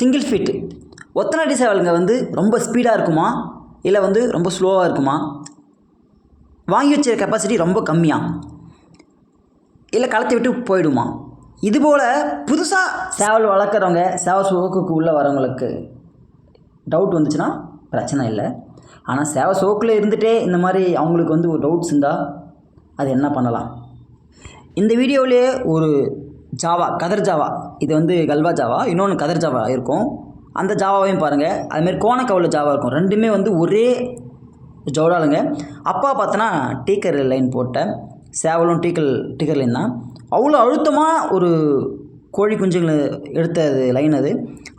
Single fit ஒத்தநாடி சேவலுங்க வந்து ரொம்ப ஸ்பீடாக இருக்குமா? இல்லை வந்து ரொம்ப ஸ்லோவாக இருக்குமா? வாங்கி வச்ச கெப்பாசிட்டி ரொம்ப கம்மியாக இல்லை களத்தை விட்டு போயிடுமா? இதுபோல் புதுசாக சேவல் வளர்க்குறவங்க சேவல் சோக்குக்கு உள்ளே வரவங்களுக்கு டவுட் வந்துச்சுன்னா பிரச்சனை இல்லை. ஆனால் சேவ சோக்கில் இருந்துகிட்டே இந்த மாதிரி அவங்களுக்கு வந்து ஒரு டவுட்ஸ் இருந்தால் அது என்ன பண்ணலாம்? இந்த வீடியோவிலே ஒரு ஜாவா கதர் ஜாவா இது வந்து கல்வா ஜாவா இன்னொன்று கதர் ஜாவா இருக்கும். அந்த ஜாவாவையும் பாருங்கள் அதுமாரி கோணக்கவுல ஜாவா இருக்கும். ரெண்டுமே வந்து ஒரே ஜோடாளுங்க அப்பா பார்த்தோன்னா டீக்கர் லைன் போட்டேன். சேவலும் டீக்கல் டீக்கர் லைன் தான். அவ்வளோ அழுத்தமாக ஒரு கோழி குஞ்சுங்களை எடுத்தது லைன் அது.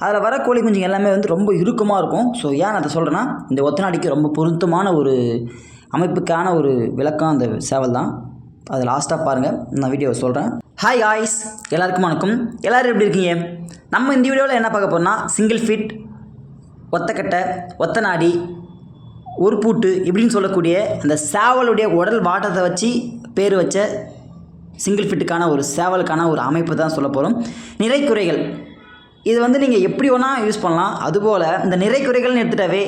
அதில் வர கோழி குஞ்சுங்க எல்லாமே வந்து ரொம்ப இறுக்கமாக இருக்கும். ஸோ ஏன் அதை சொல்கிறேன்னா இந்த ஒத்தநாடிக்கு ரொம்ப பொருத்தமான ஒரு அமைப்புக்கான ஒரு விளக்கம் அந்த சேவல் தான். அது லாஸ்ட்டாக பாருங்கள் நான் வீடியோவை சொல்கிறேன் ஹாய் ஹாய்ஸ் எல்லாருக்கும் வணக்கம். எல்லோரும் எப்படி இருக்கீங்க? நம்ம இந்த வீடியோவில் என்ன பார்க்க போகிறோம்னா சிங்கிள் ஃபிட் ஒத்தக்கட்டை ஒத்த நாடி ஒரு பூட்டு இப்படின்னு சொல்லக்கூடிய அந்த சேவலுடைய உடல் வாட்டத்தை வச்சு பேர் வச்ச சிங்கிள் ஃபிட்டுக்கான ஒரு சேவலுக்கான ஒரு அமைப்பு தான் சொல்ல போகிறோம் நிறை குறைகள் இது வந்து நீங்கள் எப்படி வேணால் யூஸ் பண்ணலாம். அதுபோல் இந்த நிறை குறைகள்னு எடுத்துட்டாவே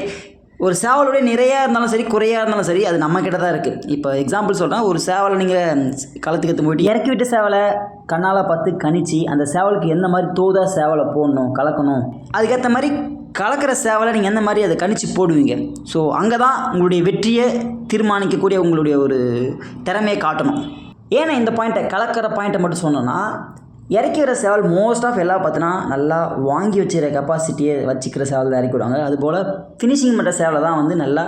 ஒரு சேவலுடைய நிறையா இருந்தாலும் சரி குறையாக இருந்தாலும் சரி அது நம்ம கிட்ட தான் இருக்குது இப்போ எக்ஸாம்பிள் சொல்கிறேன் ஒரு சேவலை நீங்கள் களத்துக்கு எடுத்து போயிட்டு இறக்கி விட்ட சேவலை கண்ணால் பார்த்து கணிச்சு அந்த சேவலுக்கு எந்த மாதிரி தோதாக சேவலை போடணும் கலக்கணும் அதுக்கேற்ற மாதிரி கலக்கிற சேவலை நீங்கள் எந்த மாதிரி அதை கணிச்சு போடுவீங்க? ஸோ அங்கே தான் உங்களுடைய வெற்றியை தீர்மானிக்கக்கூடிய உங்களுடைய ஒரு திறமையை காட்டணும். ஏன்னா இந்த பாயிண்ட்டை கலக்கிற பாயிண்ட்டை மட்டும் சொன்னோன்னா இறக்கி வர சேவல் மோஸ்ட் ஆஃப் எல்லாம் பார்த்தோன்னா நல்லா வாங்கி வச்சுக்கிற கெப்பாசிட்டியை வச்சுக்கிற சேவல் தான் இறக்கி விடுவாங்க. அதுபோல் ஃபினிஷிங் பண்ணுற சேவலை தான் வந்து நல்லா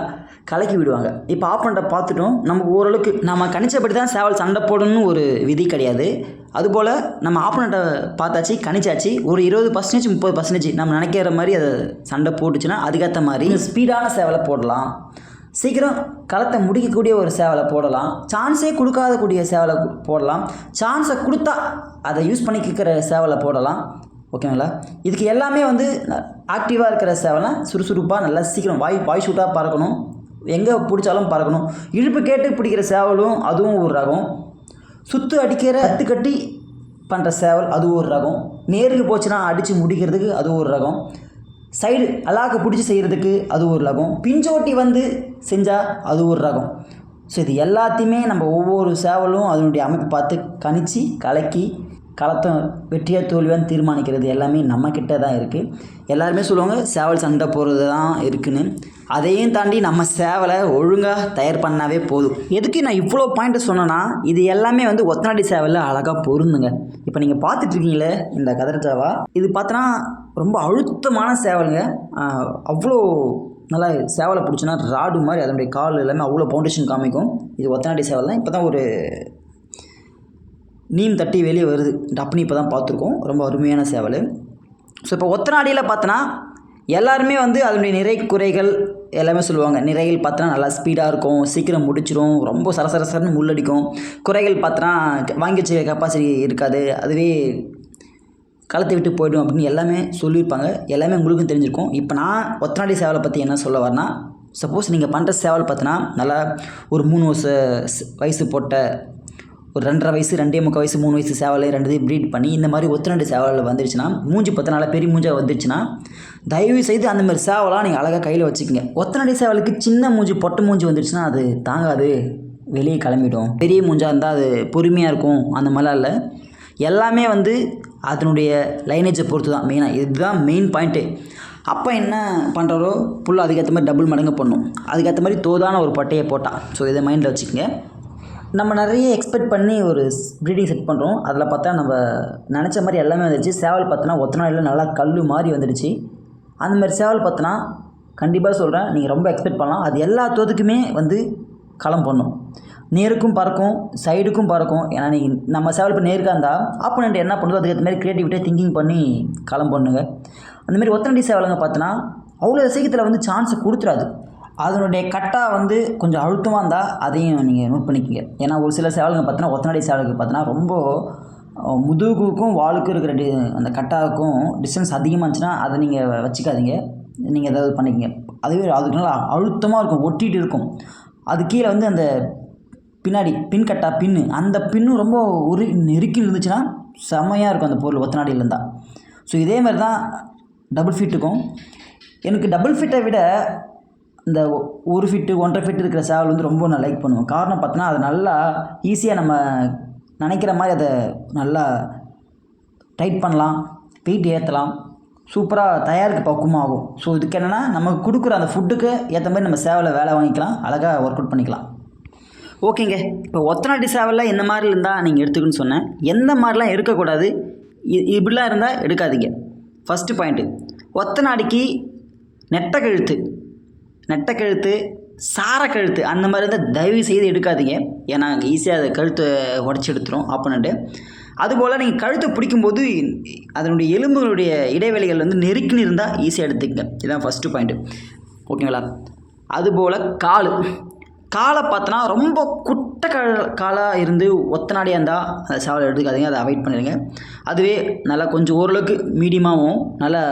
கலக்கி விடுவாங்க. இப்போ ஆப்பண்ட்டை பார்த்துட்டோம். நமக்கு ஓரளவுக்கு நம்ம கணிச்சபடி தான் சேவல் சண்டை போடணும்னு ஒரு விதி கிடையாது. அதுபோல் நம்ம ஆப்பனண்ட்டை பார்த்தாச்சு கணிச்சாச்சு. ஒரு இருபது பர்சன்டேஜ் முப்பது பர்சன்டேஜ் நம்ம நினைக்கிற மாதிரி அதை சண்டை போட்டுச்சுன்னா அதுக்கேற்ற மாதிரி ஸ்பீடான சேவலை போடலாம். சீக்கிரம் களத்தை முடிக்கக்கூடிய ஒரு சேவலை போடலாம். சான்ஸே கொடுக்காத கூடிய சேவலை போடலாம். சான்ஸை கொடுத்தா அதை யூஸ் பண்ணிக்கிற சேவலை போடலாம். ஓகேங்களா இதுக்கு எல்லாமே வந்து ஆக்டிவாக இருக்கிற சேவலை சுறுசுறுப்பாக நல்லா சீக்கிரம் வாய் வாய் ஷூட்டாக பறக்கணும். எங்கே பிடிச்சாலும் பறக்கணும். இழுப்பு கேட்டு பிடிக்கிற சேவலும் அதுவும் ஒரு ரகம். சுத்து அடிக்கிற அத்து கட்டி பண்ணுற சேவல் அது ஒரு ரகம். நேருக்கு போச்சுன்னா அடித்து முடிக்கிறதுக்கு அது ஒரு ரகம். சைடு அலாக்க பிடிச்சி செய்கிறதுக்கு அது ஒரு ரகம். பிஞ்சோட்டி வந்து செஞ்சால் அது ஒரு ரகம். ஸோ இது எல்லாத்தையுமே நம்ம ஒவ்வொரு சேவலும் அதனுடைய அமைப்பு பார்த்து கணிச்சு கலக்கி களத்தை வெற்றியா தோல்வியான்னு தீர்மானிக்கிறது எல்லாமே நம்மக்கிட்ட தான் இருக்குது எல்லாருமே சொல்லுவாங்க சேவல் சண்டை போடுறது தான் இருக்குன்னு. அதையும் தாண்டி நம்ம சேவலை ஒழுங்காக தயார் பண்ணாவே போதும். எதுக்கு நான் இவ்வளோ பாயிண்ட்டை சொன்னேன்னா இது எல்லாமே வந்து ஒத்தநாடி சேவலில் அழகாக பொருந்துங்க. இப்போ நீங்கள் பார்த்துட்ருக்கீங்களே இந்த கதர் சேவா இது பார்த்தோன்னா ரொம்ப அழுத்தமான சேவலுங்க. அவ்வளோ நல்லா சேவலை பிடிச்சினா ராடு மாதிரி அதனுடைய கால் எல்லாமே அவ்வளோ ஃபவுண்டேஷன் காமிக்கும். இது ஒத்தநாடி சேவல் தான். இப்போ தான் ஒரு நீம் தட்டி வெளியே வருது. டப்னி இப்போ தான் பார்த்துருக்கோம். ரொம்ப அருமையான சேவல். ஸோ இப்போ ஒத்தநாடியில் பார்த்தோன்னா எல்லாருமே வந்து அதனுடைய நிறை குறைகள் எல்லாமே சொல்லுவாங்க. நிறைகள் பார்த்தோன்னா நல்லா ஸ்பீடாக இருக்கும் சீக்கிரம் முடிச்சிரும் ரொம்ப சரசரசரன்னு முள்ளடிக்கும் குறைகள் பார்த்தோன்னா வாங்கி வச்ச கெப்பாசிட்டி இருக்காது. அதுவே களத்தை விட்டு போய்டும் அப்படின்னு எல்லாமே சொல்லியிருப்பாங்க. எல்லாமே உங்களுக்கும் தெரிஞ்சிருக்கும். இப்போ நான் ஒத்தநாடி சேவலை பற்றி என்ன சொல்ல வரேன்னா சப்போஸ் நீங்கள் பண்ணுற சேவல் பார்த்தோன்னா நல்லா ஒரு மூணு வருஷ வயசு போட்ட ஒரு ரெண்டரை வயசு ரெண்டே முக்கால் வயசு மூணு வயசு சேவலை ரெண்டு ப்ரீட் பண்ணி இந்த மாதிரி ஒத்தநாடி சேவலில் வந்துருச்சுன்னா மூஞ்சி பத்து நாளாக பெரிய மூஞ்சாக வந்துருச்சுன்னா தயவு செய்து அந்த மாதிரி சேவலாம் நீங்கள் அழகாக கையில் வச்சுக்கோங்க. ஒத்தனடி சேவலுக்கு சின்ன மூஞ்சி பொட்டை மூஞ்சி வந்துருச்சுன்னா அது தாங்காது. வெளியே கிளம்பிடும். பெரிய மூஞ்சாக இருந்தால் அது பொறுமையாக இருக்கும். அந்த மாதிரிலாம் இல்லை. எல்லாமே வந்து அதனுடைய லைனேஜை பொறுத்து தான் மெயினாக இதுதான் மெயின் பாயிண்ட்டு அப்போ என்ன பண்ணுறாரோ புல் அதுக்கேற்ற மாதிரி டபுள் மடங்கு பண்ணும். அதுக்கேற்ற மாதிரி தோதான ஒரு பட்டையை போட்டான். ஸோ இதை மைண்டில் வச்சுக்கோங்க. நம்ம நிறைய எக்ஸ்பெக்ட் பண்ணி ஒரு ப்ரீடிங் செட் பண்ணுறோம் அதில் பார்த்தா நம்ம நினச்ச மாதிரி எல்லாமே வந்துடுச்சு சேவல் பார்த்தோன்னா ஒத்த நாளில் நல்லா கல் மாதிரி வந்துடுச்சு அந்த மாதிரி சேவல் பார்த்தோன்னா கண்டிப்பாக சொல்கிறேன் நீங்கள் ரொம்ப எக்ஸ்பெக்ட் பண்ணலாம். அது எல்லா தோதுக்குமே வந்து களம் பண்ணும். நேருக்கும் பறக்கும் சைடுக்கும் பறக்கும். ஏன்னா நீங்கள் நம்ம சேவல் இப்போ நேருக்காக இருந்தால் ஆப்போனண்ட் என்ன பண்ணுதோ அதுக்கேற்ற மாதிரி க்ரியேட்டிவிட்டியாக திங்கிங் பண்ணி களம் பண்ணுங்க. அந்தமாரி ஒத்தனடி சேவலுங்க பார்த்தோன்னா அவ்வளோ சீக்கிரத்தில் வந்து சான்ஸை கொடுத்துறாது. அதனுடைய கட்டா வந்து கொஞ்சம் அழுத்தமாக இருந்தால் அதையும் நீங்கள் நோட் பண்ணிக்கங்க. ஏன்னா ஒரு சில சேவலுங்க பார்த்தோன்னா ஒத்தனடி சேவலுக்கு பார்த்தோன்னா ரொம்ப முதுகுக்கும் வாலுக்கும் இருக்கிற டி அந்த கட்டாவுக்கும் டிஸ்டன்ஸ் அதிகமாக இருந்துச்சுன்னா அதை நீங்கள் வச்சுக்காதீங்க. நீங்கள் ஏதாவது பண்ணிக்கங்க. அதுவே அதுக்கு நல்லா அழுத்தமாக இருக்கும் ஒட்டிகிட்டு இருக்கும். அது கீழே வந்து அந்த பின்னாடி பின் கட்டா பின்னு அந்த பின்னும் ரொம்ப ஒரு நெருக்கி இருந்துச்சுன்னா செம்மையாக இருக்கும் அந்த பொருள் ஒத்தநாடியில் இருந்தால் ஸோ இதே மாதிரி தான் டபுள் ஃபிட்டுக்கும் எனக்கு டபுள் ஃபிட்டை விட இந்த ஒ- ஒரு ஃபிட்டு ஒன்றரை ஃபிட் இருக்கிற சேவல் வந்து ரொம்ப நான் லைக் பண்ணுவேன். காரணம் பார்த்தோன்னா அது நல்லா ஈஸியாக நம்ம நினைக்கிற மாதிரி அதை நல்லா டைட் பண்ணலாம் வெயிட் ஏற்றலாம் சூப்பராக தயாருக்கு பக்குவமாகும் ஸோ இதுக்கு என்னென்னா நமக்கு கொடுக்குற அந்த ஃபுட்டுக்கு ஏற்ற மாதிரி நம்ம சேவலை வேலை வாங்கிக்கலாம் அழகாக ஒர்க் அவுட் பண்ணிக்கலாம். ஓகேங்க இப்போ ஒத்தநாட்டி சேவலில் இந்த மாதிரி இருந்தால் நீங்கள் எடுத்துக்கணும்னு சொன்னேன். எந்த மாதிரிலாம் எடுக்கக்கூடாது? இ- இப்படிலாம் இருந்தால் எடுக்காதீங்க. ஃபஸ்ட்டு பாயிண்ட்டு ஒத்தநாடிக்கு நெட்டை கழுத்து நெட்டை கழுத்து சார கழுத்து அந்த மாதிரி இருந்தால் தயவு செய்து எடுக்காதீங்க. ஏன்னா ஈஸியாக அதை கழுத்தை உடச்சி எடுத்துரும் ஆப்போனண்ட்டு அதுபோல் நீங்கள் கழுத்தை பிடிக்கும்போது அதனுடைய எலும்புகளுடைய இடைவெளிகள் வந்து நெருக்கின்னு இருந்தால் ஈஸியாக எடுத்துக்கங்க. இதுதான் ஃபஸ்ட்டு பாயிண்ட்டு ஓகேங்களா அதுபோல் கால். காலை பார்த்தோன்னா ரொம்ப குட்டை கால காலாக இருந்து ஒத்தனாடியாக இருந்தால் அந்த சேவலை எடுத்துக்காதீங்க அதை அவாய்ட் பண்ணிடுங்க அதுவே நல்லா கொஞ்சம் ஓரளவுக்கு மீடியமாகவும் நல்லா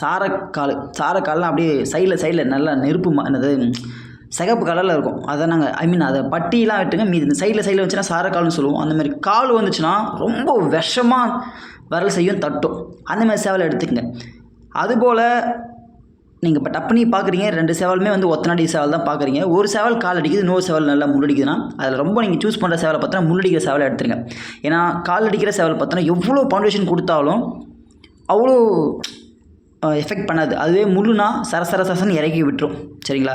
சாரக்கால் சாரக்கால்லாம் அப்படியே சைடில் சைடில் நல்லா நெருப்பு என்னது சிகப்பு கலரில் இருக்கும். அதை நாங்கள் ஐ மீன் அதை பட்டியெலாம் விட்டுங்க. மீதி இந்த சைடில் சைடில் வந்துச்சுன்னா சாரக்கால்னு சொல்லுவோம். அந்த மாதிரி கால் வந்துச்சுன்னா ரொம்ப விஷமாக விரல் செய்யும் தட்டும். அந்த மாதிரி சேவலை எடுத்துக்கங்க. அதுபோல் நீங்கள் இப்போ டப்புனி பார்க்குறீங்க ரெண்டு சேவலுமே வந்து ஒத்தநாடி சேவல் தான் பார்க்குறீங்க ஒரு சேவல் கால் அடிக்குது இன்னொரு சேவல் நல்லா முள்ளடிக்குதுன்னா அதில் ரொம்ப நீங்கள் சூஸ் பண்ணுற சேவலை பார்த்தா முள்ளடிக்கிற சேவலை எடுத்துருங்க. ஏன்னா கால் அடிக்கிற சேவல் பார்த்தோன்னா எவ்வளோ ஃபவுண்டேஷன் கொடுத்தாலும் அவ்வளோ எஃபெக்ட் பண்ணாது. அதுவே முள்ளுனா சர சர சரசன்னு இறக்கி விட்டுரும். சரிங்களா?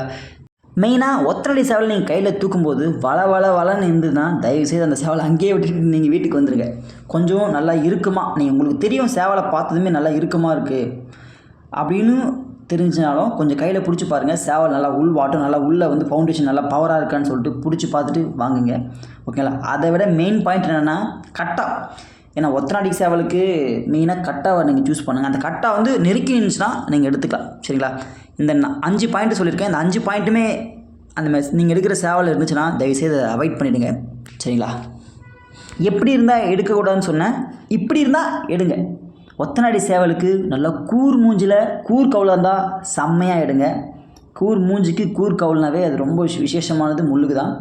மெயினாக ஒத்தனடி சேவல் நீங்கள் கையில் தூக்கும்போது வள வள வளன்னு இருந்ததுன்னா தயவுசெய்து அந்த சேவலை அங்கேயே விட்டுட்டு நீங்கள் வீட்டுக்கு வந்துடுங்க கொஞ்சம் நல்லா இருக்குமா நீங்கள் உங்களுக்கு தெரியும் சேவலை பார்த்ததுமே நல்லா இருக்குமா இருக்குது அப்படின்னு தெரிஞ்சினாலும் கொஞ்சம் கையில் பிடிச்சி பாருங்கள் சேவல் நல்லா உள் வாட்டும் நல்லா உள்ளே வந்து ஃபவுண்டேஷன் நல்லா பவராக இருக்கான்னு சொல்லிட்டு பிடிச்சி பார்த்துட்டு வாங்குங்க. ஓகேங்களா அதை விட மெயின் பாயிண்ட் என்னென்னா கட்டா. ஏன்னா ஒத்தநாடி சேவலுக்கு மெயினாக கட்டாவை நீங்கள் சூஸ் பண்ணுங்கள் அந்த கட்டா வந்து நெருக்கி இருந்துச்சுன்னா நீங்கள் எடுத்துக்கலாம். சரிங்களா? இந்த அஞ்சு பாயிண்ட் சொல்லியிருக்கேன். இந்த அஞ்சு பாயிண்ட்டுமே அந்த மாதிரி நீங்கள் எடுக்கிற சேவல் இருந்துச்சுன்னா தயவுசெய்து அதை அவாய்ட் பண்ணிவிடுங்க சரிங்களா? எப்படி இருந்தால் எடுக்கக்கூடாதுன்னு சொன்னேன். இப்படி இருந்தால் எடுங்க. ஒத்தநாடி சேவலுக்கு நல்லா கூர் மூஞ்சில் கூர் கவுலாக இருந்தால் செம்மையாக எடுங்க கூர் மூஞ்சிக்கு கூர் கவுல்னாவே அது ரொம்ப விசேஷமானது முள்ளுக்கு தான்.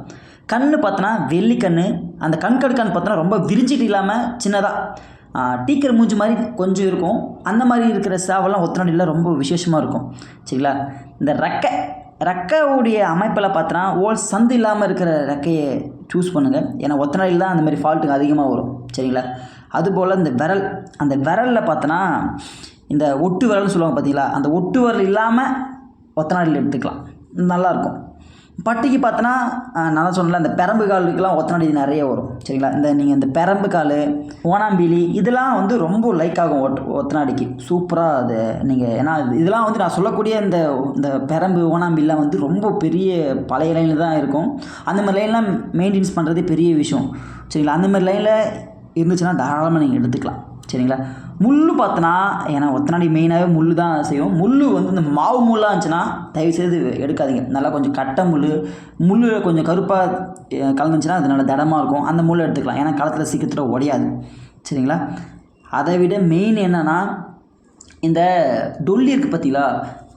கண் பார்த்தோன்னா வெள்ளி கண் அந்த கண் கடுக்கான்னு பார்த்தோன்னா ரொம்ப விரிஞ்சிட்டு இல்லாமல் சின்னதாக டீக்கர் மூஞ்சி மாதிரி கொஞ்சம் இருக்கும். அந்த மாதிரி இருக்கிற சேவலாம் ஒத்தனடியில் ரொம்ப விசேஷமாக இருக்கும். சரிங்களா? இந்த ரெக்கை ரெக்கையுடைய அமைப்பில் பார்த்தோன்னா ஓல் சந்து இல்லாமல் இருக்கிற ரெக்கையை சூஸ் பண்ணுங்கள் ஏன்னா ஒத்தநாடியில் தான் அந்த மாதிரி ஃபால்ட்டுங்க அதிகமாக வரும். சரிங்களா? அதுபோல் இந்த விரல் அந்த விரலில் பார்த்தோன்னா இந்த ஒட்டு விரல்னு சொல்லுவாங்க பார்த்தீங்களா அந்த ஒட்டு விரல் இல்லாமல் ஒத்தநாடியில் எடுத்துக்கலாம். நல்லாயிருக்கும் பட்டிக்கு பார்த்தோன்னா நான் சொன்னல இந்த பெரம்பு காலுக்கெல்லாம் ஒத்தநாடி நிறைய வரும். சரிங்களா? இந்த நீங்கள் இந்த பெரம்பு கால் ஓனாம்பிலி இதெல்லாம் வந்து ரொம்ப லைக் ஆகும் ஒட் ஒத்தநாடிக்கு சூப்பராக அது நீங்கள் ஏன்னா இதெல்லாம் வந்து நான் சொல்லக்கூடிய இந்த இந்த பெரம்பு ஓனாம்பிலாம் வந்து ரொம்ப பெரிய பழைய லைனில் தான் இருக்கும். அந்த மாதிரி லைன்லாம் மெயின்டைன்ஸ் பண்ணுறதே பெரிய விஷயம். சரிங்களா? அந்த மாதிரி லைனில் இருந்துச்சுன்னா தாராளமாக நீங்கள் எடுத்துக்கலாம். சரிங்களா? முள் பார்த்தோன்னா ஏன்னா ஒத்தனாடி மெயினாகவே முள் தான் செய்யும். முள் வந்து இந்த மாவு முள்ளாக இருந்துச்சுன்னா தயவுசெய்து எடுக்காதீங்க. நல்லா கொஞ்சம் கட்டை முள் முள் கொஞ்சம் கருப்பாக கலந்துச்சுன்னா அது நல்லா திடமாக இருக்கும். அந்த முள் எடுத்துக்கலாம். ஏன்னா களத்தில் சீக்கிரத்தில் உடையாது. சரிங்களா? அதை விட மெயின் என்னென்னா இந்த டொல்லி இருக்குது பார்த்தீங்களா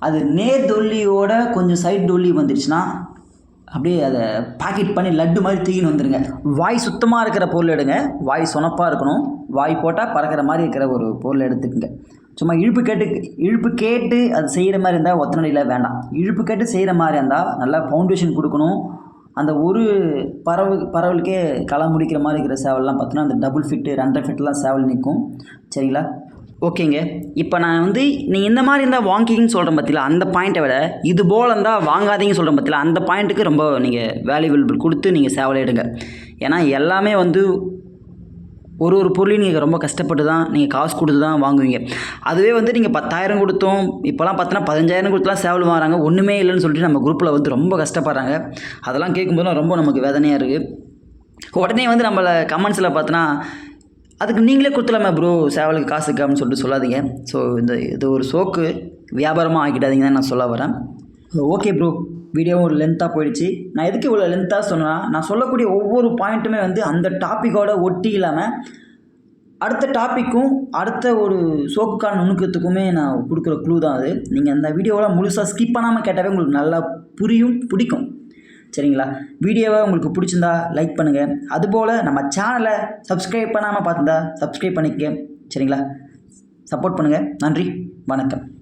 அது நேர் டொல்லியோட கொஞ்சம் சைடு டொல்லி வந்துடுச்சுன்னா அப்படியே அதை பாக்கெட் பண்ணி லட்டு மாதிரி தூக்கின்னு வந்துடுங்க வாய் சுத்தமாக இருக்கிற பொருள் எடுங்க. வாய் சொனப்பாக இருக்கணும். வாய் போட்டால் பறக்கிற மாதிரி இருக்கிற ஒரு பொருள் எடுத்துக்கங்க. சும்மா இழுப்பு கேட்டு இழுப்பு கேட்டு அது செய்கிற மாதிரி இருந்தால் ஒத்தனடியில் வேண்டாம். இழுப்பு கேட்டு செய்கிற மாதிரி இருந்தால் நல்லா ஃபவுண்டேஷன் கொடுக்கணும். அந்த ஒரு பறவை பறவைகளுக்கே களை முடிக்கிற மாதிரி இருக்கிற சேவல்லாம் பார்த்தோன்னா அந்த டபுள் ஃபிட்டு ரெண்டரை ஃபிட்லாம் சேவல் நிற்கும். சரிங்களா? ஓகேங்க. இப்போ நான் வந்து நீ இந்த மாதிரி இருந்தால் வாங்கிக்கின்னு சொல்கிறேன் பற்றில அந்த பாயிண்ட்டை விட இது போல் இருந்தால் வாங்காதீங்கன்னு சொல்கிறேன் பற்றில அந்த பாயிண்ட்டுக்கு ரொம்ப நீங்கள் வேல்யூபிள் கொடுத்து நீங்கள் சேவலை எடுங்க ஏன்னா எல்லாமே வந்து ஒரு ஒரு பொருளையும் நீங்கள் ரொம்ப கஷ்டப்பட்டு தான் நீங்கள் காசு கொடுத்து தான் வாங்குவீங்க. அதுவே வந்து நீங்கள் பத்தாயிரம் கொடுத்தோம் இப்போலாம் பார்த்தோன்னா பதினஞ்சாயிரம் கொடுத்துலாம் சேவல் வாங்குறாங்க ஒன்றுமே இல்லைன்னு சொல்லிட்டு நம்ம குரூப்பில் வந்து ரொம்ப கஷ்டப்படுறாங்க. அதெல்லாம் கேட்கும்போதுலாம் ரொம்ப நமக்கு வேதனையாக இருக்குது உடனே வந்து நம்மளை கமெண்ட்ஸில் பார்த்தோன்னா அதுக்கு நீங்களே கொடுத்துலாமே ப்ரோ சேவலுக்கு காசு இருக்கான்னு சொல்லிட்டு சொல்லாதீங்க. ஸோ இந்த இது ஒரு சோக்கு. வியாபாரமாக ஆக்கிடாதீங்கன்னு நான் சொல்ல வரேன். ஓகே ப்ரோ வீடியோவும் ஒரு லென்த்தாக போயிடுச்சு. நான் எதுக்கு இவ்வளோ லென்த்தாக சொன்னா நான் சொல்லக்கூடிய ஒவ்வொரு பாயிண்ட்டுமே வந்து அந்த டாப்பிக்கோட ஒட்டி இல்லாமல் அடுத்த டாப்பிக்கும் அடுத்த ஒரு சோக்குக்கான நுணுக்கத்துக்குமே நான் கொடுக்குற க்ளூ தான் அது. நீங்கள் அந்த வீடியோவெலாம் முழுசாக ஸ்கிப் பண்ணாமல் கேட்டாவே உங்களுக்கு நல்லா புரியும் பிடிக்கும். சரிங்களா? வீடியோவை உங்களுக்கு பிடிச்சிருந்தா லைக் பண்ணுங்கள் அதுபோல் நம்ம சேனலை சப்ஸ்கிரைப் பண்ணாமல் பார்த்துருந்தா சப்ஸ்கிரைப் பண்ணிக்க சரிங்களா? சப்போர்ட் பண்ணுங்கள் நன்றி. வணக்கம்.